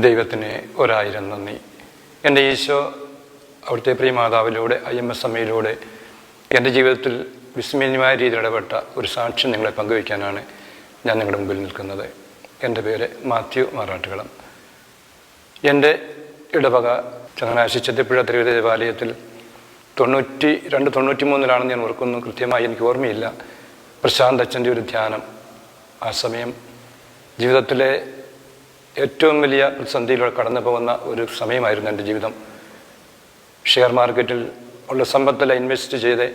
ദൈവത്തിന് ഒരായിരം നന്ദി. എന്റെ ഈശോ അവിടുത്തെ പ്രിയ മാതാവിലൂടെ ഐ എം എസ് എമ്മയിലൂടെ എന്റെ ജീവിതത്തിൽ വിസ്മയമായ രീതിയിൽ ഇടപെട്ട ഒരു സാക്ഷ്യം നിങ്ങളെ പങ്കുവയ്ക്കാനാണ് ഞാൻ നിങ്ങളുടെ മുമ്പിൽ നിൽക്കുന്നത്. എന്റെ പേര് മാത്യു മാറാട്ടുകളം എന്റെ ഇടവക ചങ്ങനാശി ചെത്തിപ്പുഴ തിരുവിത ദേവാലയത്തിൽ തൊണ്ണൂറ്റി രണ്ട് തൊണ്ണൂറ്റി മൂന്നിലാണെന്ന് ഞാൻ ഓർക്കുന്നു. കൃത്യമായി എനിക്ക് ഓർമ്മയില്ല. പ്രശാന്ത് അച്ഛന്റെ ഒരു ധ്യാനം ആ സമയം. ജീവിതത്തിലെ ഏറ്റവും വലിയ പ്രതിസന്ധിയിലൂടെ കടന്നു പോകുന്ന ഒരു സമയമായിരുന്നു എന്റെ ജീവിതം. ഷെയർ മാർക്കറ്റിൽ ഉള്ള സമ്പത്തെല്ലാം ഇൻവെസ്റ്റ് ചെയ്ത്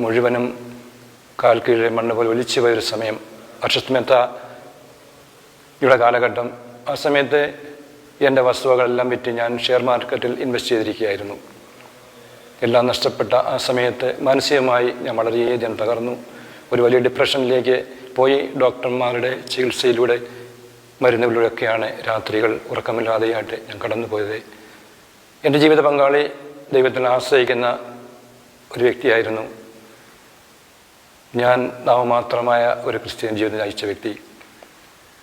മുഴുവനും കാൽ കീഴെ മണ്ണ് പോലെ ഒലിച്ചു പോയൊരു സമയം അക്ഷസ്മെത്ത ഇവിടെ കാലഘട്ടം. ആ സമയത്ത് എന്റെ വസ്തുവകളെല്ലാം വിറ്റ് ഞാൻ ഷെയർ മാർക്കറ്റിൽ ഇൻവെസ്റ്റ് ചെയ്തിരിക്കുകയായിരുന്നു. എല്ലാം നഷ്ടപ്പെട്ട ആ സമയത്ത് മാനസികമായി ഞാൻ വളരെയധികം തകർന്നു. ഒരു വലിയ ഡിപ്രഷനിലേക്ക് പോയി ഡോക്ടർമാരുടെ ചികിത്സയിലൂടെ മരുന്നുകളിലൂടെയൊക്കെയാണ് രാത്രികൾ ഉറക്കമില്ലാതെയായിട്ട് ഞാൻ കടന്നുപോയത്. എന്റെ ജീവിത പങ്കാളി ദൈവത്തിൽ ആശ്രയിക്കുന്ന ഒരു വ്യക്തിയായിരുന്നു. ഞാൻ നാമമാത്രമായ ഒരു ക്രിസ്ത്യൻ ജീവിതം നയിച്ച വ്യക്തി.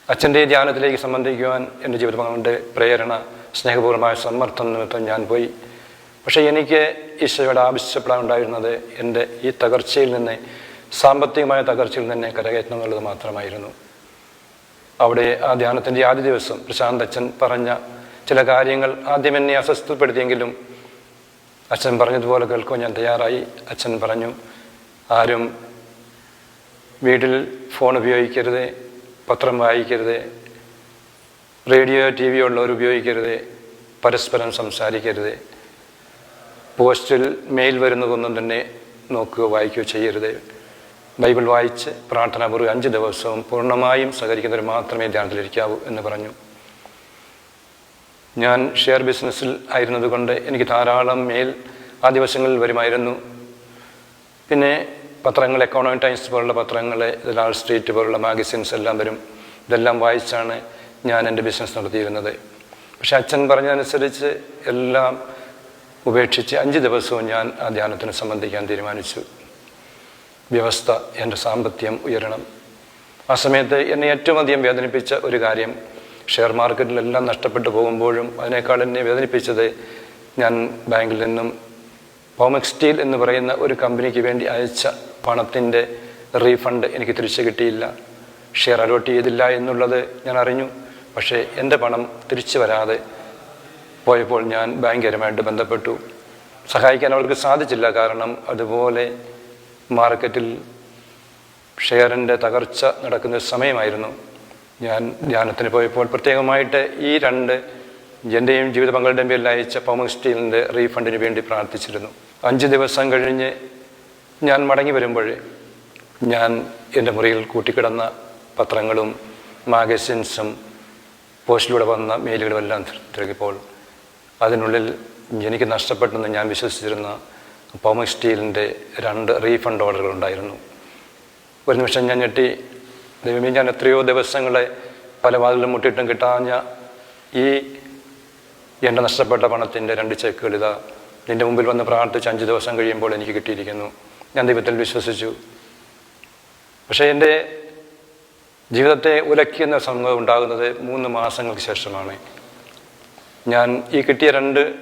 അച്ഛന്റെ ധ്യാനത്തിലേക്ക് സംബന്ധിക്കുവാൻ എന്റെ ജീവിത പങ്കാളിന്റെ പ്രേരണ സ്നേഹപൂർവമായ സമ്മർദ്ദം നിമിത്തം ഞാൻ പോയി. പക്ഷേ എനിക്ക് ഈശോയോട് ആവശ്യപ്പെടാനുണ്ടായിരുന്നത് എന്റെ ഈ തകർച്ചയിൽ നിന്ന് സാമ്പത്തികമായ തകർച്ചയിൽ നിന്ന് കരകയറ്റണം എന്നുള്ളത് മാത്രമായിരുന്നു. അവിടെ ആ ധ്യാനത്തിന്റെ ആദ്യ ദിവസം പ്രശാന്ത് അച്ഛൻ പറഞ്ഞ ചില കാര്യങ്ങൾ ആദ്യം എന്നെ അസ്വസ്ഥപ്പെടുത്തിയെങ്കിലും അച്ഛൻ പറഞ്ഞതുപോലെ കേൾക്കുവാൻ ഞാൻ തയ്യാറായി. അച്ഛൻ പറഞ്ഞു ആരും വീട്ടിൽ ഫോൺ ഉപയോഗിക്കരുത് പത്രം വായിക്കരുത് റേഡിയോ ടി വി ഉള്ളവർ ഉപയോഗിക്കരുത് പരസ്പരം സംസാരിക്കരുത് പോസ്റ്റിൽ മെയിൽ വരുന്നതൊന്നും തന്നെ നോക്കുകയോ വായിക്കുകയോ ചെയ്യരുത്. ബൈബിൾ വായിച്ച് പ്രാർത്ഥനാപൂർവം അഞ്ച് ദിവസവും പൂർണമായും സഹകരിക്കുന്നവർ മാത്രമേ ധ്യാനത്തിലിരിക്കാവൂ എന്ന് പറഞ്ഞു. ഞാൻ ഷെയർ ബിസിനസ്സിൽ ആയിരുന്നതുകൊണ്ട് എനിക്ക് ധാരാളം മേൽ ആ ദിവസങ്ങളിൽ വരുമായിരുന്നു. പിന്നെ പത്രങ്ങൾ എക്കോണോമിക് ടൈംസ് പോലുള്ള പത്രങ്ങൾ ലാൾ സ്ട്രീറ്റ് പോലുള്ള മാഗസിൻസ് എല്ലാം വരും. ഇതെല്ലാം വായിച്ചാണ് ഞാൻ എന്റെ ബിസിനസ് നടത്തിയിരുന്നത്. പക്ഷെ അച്ഛൻ പറഞ്ഞതനുസരിച്ച് എല്ലാം ഉപേക്ഷിച്ച് അഞ്ച് ദിവസവും ഞാൻ ആ ധ്യാനത്തിന് സംബന്ധിക്കാൻ തീരുമാനിച്ചു. വ്യവസ്ഥ എന്റെ സാമ്പത്തികം ഉയരണം. ആ സമയത്ത് എന്നെ ഏറ്റവും അധികം വേദനിപ്പിച്ച ഒരു കാര്യം ഷെയർ മാർക്കറ്റിലെല്ലാം നഷ്ടപ്പെട്ടു പോകുമ്പോഴും അതിനേക്കാൾ എന്നെ വേദനിപ്പിച്ചത് ഞാൻ ബാങ്കിൽ നിന്നും ഹോമക് സ്റ്റീൽ എന്ന് പറയുന്ന ഒരു കമ്പനിക്ക് വേണ്ടി അയച്ച പണത്തിന്റെ റീഫണ്ട് എനിക്ക് തിരിച്ചു കിട്ടിയില്ല. ഷെയർ അലോട്ട് ചെയ്തില്ല എന്നുള്ളത് ഞാൻ അറിഞ്ഞു. പക്ഷേ എന്റെ പണം തിരിച്ചു വരാതെ പോയപ്പോൾ ഞാൻ ബാങ്കുകാരുമായിട്ട് ബന്ധപ്പെട്ടു. സഹായിക്കാൻ അവർക്ക് സാധിച്ചില്ല. കാരണം അതുപോലെ മാർക്കറ്റിൽ ഷെയറിന്റെ തകർച്ച നടക്കുന്ന സമയമായിരുന്നു. ഞാൻ ധ്യാനത്തിന് പോയപ്പോൾ പ്രത്യേകമായിട്ട് ഈ രണ്ട് എന്റെയും ജീവിത പങ്കാളിയുടെയും പേരിൽ അയച്ച പൗമക് സ്റ്റീലിന്റെ റീഫണ്ടിന് വേണ്ടി പ്രാർത്ഥിച്ചിരുന്നു. അഞ്ച് ദിവസം കഴിഞ്ഞ് ഞാൻ മടങ്ങി വരുമ്പോൾ ഞാൻ എന്റെ മുറിയിൽ കൂട്ടിക്കിടന്ന പത്രങ്ങളും മാഗസിൻസും പോസ്റ്റിലൂടെ വന്ന മെയിലുകളും എല്ലാം തിരക്കിയപ്പോൾ അതിനുള്ളിൽ എനിക്ക് നഷ്ടപ്പെട്ടെന്ന് ഞാൻ വിശ്വസിച്ചിരുന്ന പൗമക് സ്റ്റീലിന്റെ രണ്ട് റീഫണ്ട് ഓർഡറുകൾ ഉണ്ടായിരുന്നു. ഒരു നിമിഷം ഞാൻ ഞെട്ടി. ദൈവമേ ഞാൻ എത്രയോ ദിവസങ്ങളെ പല വാതിലും മുട്ടിയിട്ടും കിട്ടാഞ്ഞ ഈ എന്റെ നഷ്ടപ്പെട്ട പണത്തിന്റെ രണ്ട് ചെക്കുകൾ ഇതാ നിന്റെ മുമ്പിൽ വന്ന് പ്രാർത്ഥിച്ച് അഞ്ച് ദിവസം കഴിയുമ്പോൾ എനിക്ക് കിട്ടിയിരിക്കുന്നു. ഞാൻ ദൈവത്തിൽ വിശ്വസിച്ചു. പക്ഷേ എന്റെ ജീവിതത്തെ ഉലക്കിയെന്ന സംഭവം ഉണ്ടാകുന്നത് മൂന്ന് മാസങ്ങൾക്ക് ശേഷമാണ്. ഞാൻ ഈ കിട്ടിയ രണ്ട്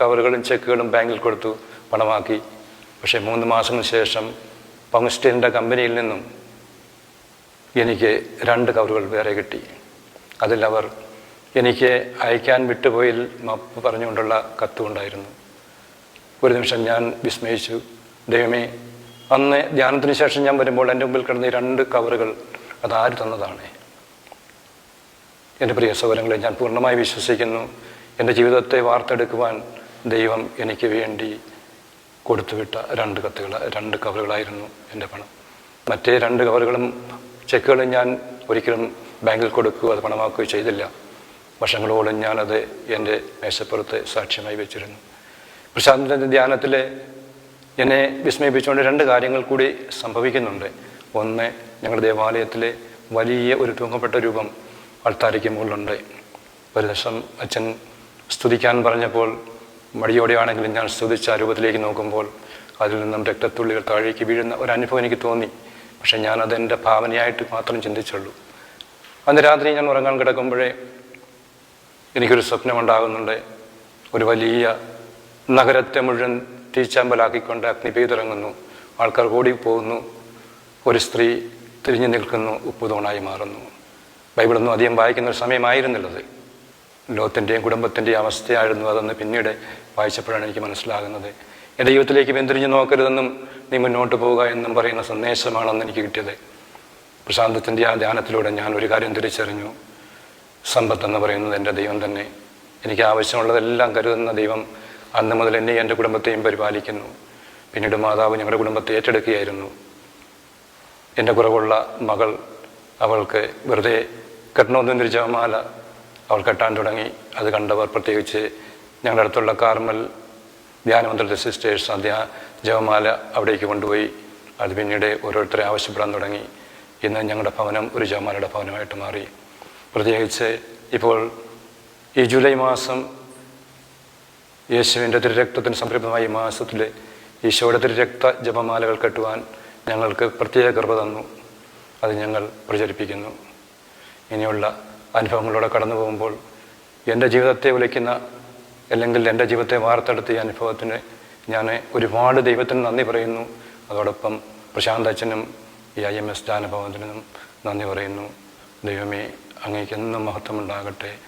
കവറുകളും ചെക്കുകളും ബാങ്കിൽ കൊടുത്തു. പണമാക്കി. പക്ഷേ മൂന്ന് മാസങ്ങൾക്ക് ശേഷം പങ്സ്റ്റീലിന്റെ കമ്പനിയിൽ നിന്നും എനിക്ക് രണ്ട് കവറുകൾ വേറെ കിട്ടി. അതിലവർ എനിക്ക് അയക്കാൻ വിട്ടുപോയിൽ മപ്പ് പറഞ്ഞുകൊണ്ടുള്ള കത്തുണ്ടായിരുന്നു ഒരു നിമിഷം ഞാൻ വിസ്മയിച്ചു. ദൈവമേ അന്ന് ധ്യാനത്തിന് ശേഷം ഞാൻ വരുമ്പോൾ എന്റെ മുമ്പിൽ കിടന്ന രണ്ട് കവറുകൾ അതാര് തന്നതാണ്? എന്റെ പ്രിയ സൗകര്യങ്ങളെ ഞാൻ പൂർണമായി വിശ്വസിക്കുന്നു. എന്റെ ജീവിതത്തെ വാർത്തെടുക്കുവാൻ ദൈവം എനിക്ക് വേണ്ടി കൊടുത്തുവിട്ട രണ്ട് കത്തുകൾ രണ്ട് കവറുകളായിരുന്നു എന്റെ പണം. മറ്റേ രണ്ട് കവറുകളും ചെക്കുകളും ഞാൻ ഒരിക്കലും ബാങ്കിൽ കൊടുക്കുകയോ അത് പണമാക്കുകയോ ചെയ്തില്ല. വർഷങ്ങളോളം ഞാനത് എന്റെ മേശപ്പുറത്ത് സാക്ഷ്യമായി വെച്ചിരുന്നു. പ്രശാന്തിന്റെ ധ്യാനത്തിൽ എന്നെ വിസ്മയിപ്പിച്ചുകൊണ്ട് രണ്ട് കാര്യങ്ങൾ കൂടി സംഭവിക്കുന്നുണ്ട്. ഒന്ന് ഞങ്ങളുടെ ദേവാലയത്തിലെ വലിയ ഒരു തൂങ്ങപ്പെട്ട രൂപം അൾത്താരിക്കുമ്പോഴുണ്ട് ഒരു ദിവസം അച്ഛൻ സ്തുതിക്കാൻ പറഞ്ഞപ്പോൾ മടിയോടെയാണെങ്കിലും ഞാൻ സ്തുതിച്ച രൂപത്തിലേക്ക് നോക്കുമ്പോൾ അതിൽ നിന്നും രക്തത്തുള്ളികൾ താഴേക്ക് വീഴുന്ന ഒരു അനുഭവം എനിക്ക് തോന്നി. പക്ഷെ ഞാൻ അതെന്റെ ഭാവനയായിട്ട് മാത്രം ചിന്തിച്ചുള്ളൂ. അന്ന് രാത്രി ഞാൻ ഉറങ്ങാൻ കിടക്കുമ്പോഴേ എനിക്കൊരു സ്വപ്നമുണ്ടാകുന്നുണ്ട്. ഒരു വലിയ നഗരത്തെ മുഴുവൻ തീച്ചാമ്പലാക്കിക്കൊണ്ട് അഗ്നി പെയ്തിറങ്ങുന്നു. ആൾക്കാർ ഓടിപ്പോകുന്നു. ഒരു സ്ത്രീ തിരിഞ്ഞു നിൽക്കുന്നു. ഉപ്പുതോണായി മാറുന്നു. ബൈബിളൊന്നും അധികം വായിക്കുന്ന ഒരു സമയമായിരുന്നില്ലത്. ലോകത്തിന്റെയും കുടുംബത്തിന്റെയും അവസ്ഥയായിരുന്നു അതെന്ന് പിന്നീട് വായിച്ചപ്പോഴാണ് എനിക്ക് മനസ്സിലാകുന്നത്. എന്റെ ജീവിതത്തിലേക്ക് വെന്തിരിഞ്ഞ് നോക്കരുതെന്നും നീ മുന്നോട്ട് പോവുക എന്നും പറയുന്ന സന്ദേശമാണെന്ന് എനിക്ക് കിട്ടിയത്. പ്രശാന്തത്തിന്റെ ആ ധ്യാനത്തിലൂടെ ഞാൻ ഒരു കാര്യം തിരിച്ചറിഞ്ഞു. സമ്പത്ത് എന്ന് പറയുന്നത് എന്റെ ദൈവം തന്നെ. എനിക്ക് ആവശ്യമുള്ളതെല്ലാം കരുതുന്ന ദൈവം അന്ന് മുതൽ എന്നെ എന്റെ കുടുംബത്തെയും പരിപാലിക്കുന്നു. പിന്നീട് മാതാവ് ഞങ്ങളുടെ കുടുംബത്തെ ഏറ്റെടുക്കുകയായിരുന്നു. എന്റെ കുറവുള്ള മകൾ അവൾക്ക് വെറുതെ കെട്ടണമെന്നൊരു ജപമാല അവൾ കെട്ടാൻ തുടങ്ങി. അത് കണ്ടവർ പ്രത്യേകിച്ച് ഞങ്ങളുടെ അടുത്തുള്ള കാർമൽ ധ്യാനമന്ത്രത്തെ സിസ്റ്റേഴ്സ് അധ്യാ ധ്യാ ജപമാല അവിടേക്ക് കൊണ്ടുപോയി. അത് പിന്നീട് ഓരോരുത്തരെ ആവശ്യപ്പെടാൻ തുടങ്ങി. ഇന്ന് ഞങ്ങളുടെ ഭവനം ഒരു ജപമാലയുടെ ഭവനമായിട്ട് മാറി. പ്രത്യേകിച്ച് ഇപ്പോൾ ഈ ജൂലൈ മാസം യേശുവിന്റെ തിരുരക്തത്തിന് സംരംഭമായ ഈ മാസത്തിൽ ഈശോയുടെ തിരുരക്ത ജപമാലകൾ കെട്ടുവാൻ ഞങ്ങൾക്ക് പ്രത്യേക കൃപ തന്നു. അത് ഞങ്ങൾ പ്രചരിപ്പിക്കുന്നു. ഇനിയുള്ള അനുഭവങ്ങളിലൂടെ കടന്നു പോകുമ്പോൾ എന്റെ ജീവിതത്തെ വിളിക്കുന്ന അല്ലെങ്കിൽ എന്റെ ജീവിതത്തെ വാർത്തെടുത്ത ഈ അനുഭവത്തിന് ഞാൻ ഒരുപാട് ദൈവത്തിന് നന്ദി പറയുന്നു. അതോടൊപ്പം പ്രശാന്ത് അച്ഛനും ഈ ഐ എം എസ് ധ്യാനഭവനത്തിനും നന്ദി പറയുന്നു. ദൈവമേ അങ്ങേക്കെന്നും മഹത്വമുണ്ടാകട്ടെ.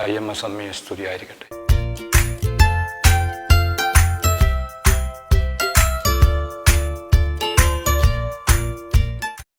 ഐ എം എസ് അമ്മയെ സ്തുതിയായിരിക്കട്ടെ.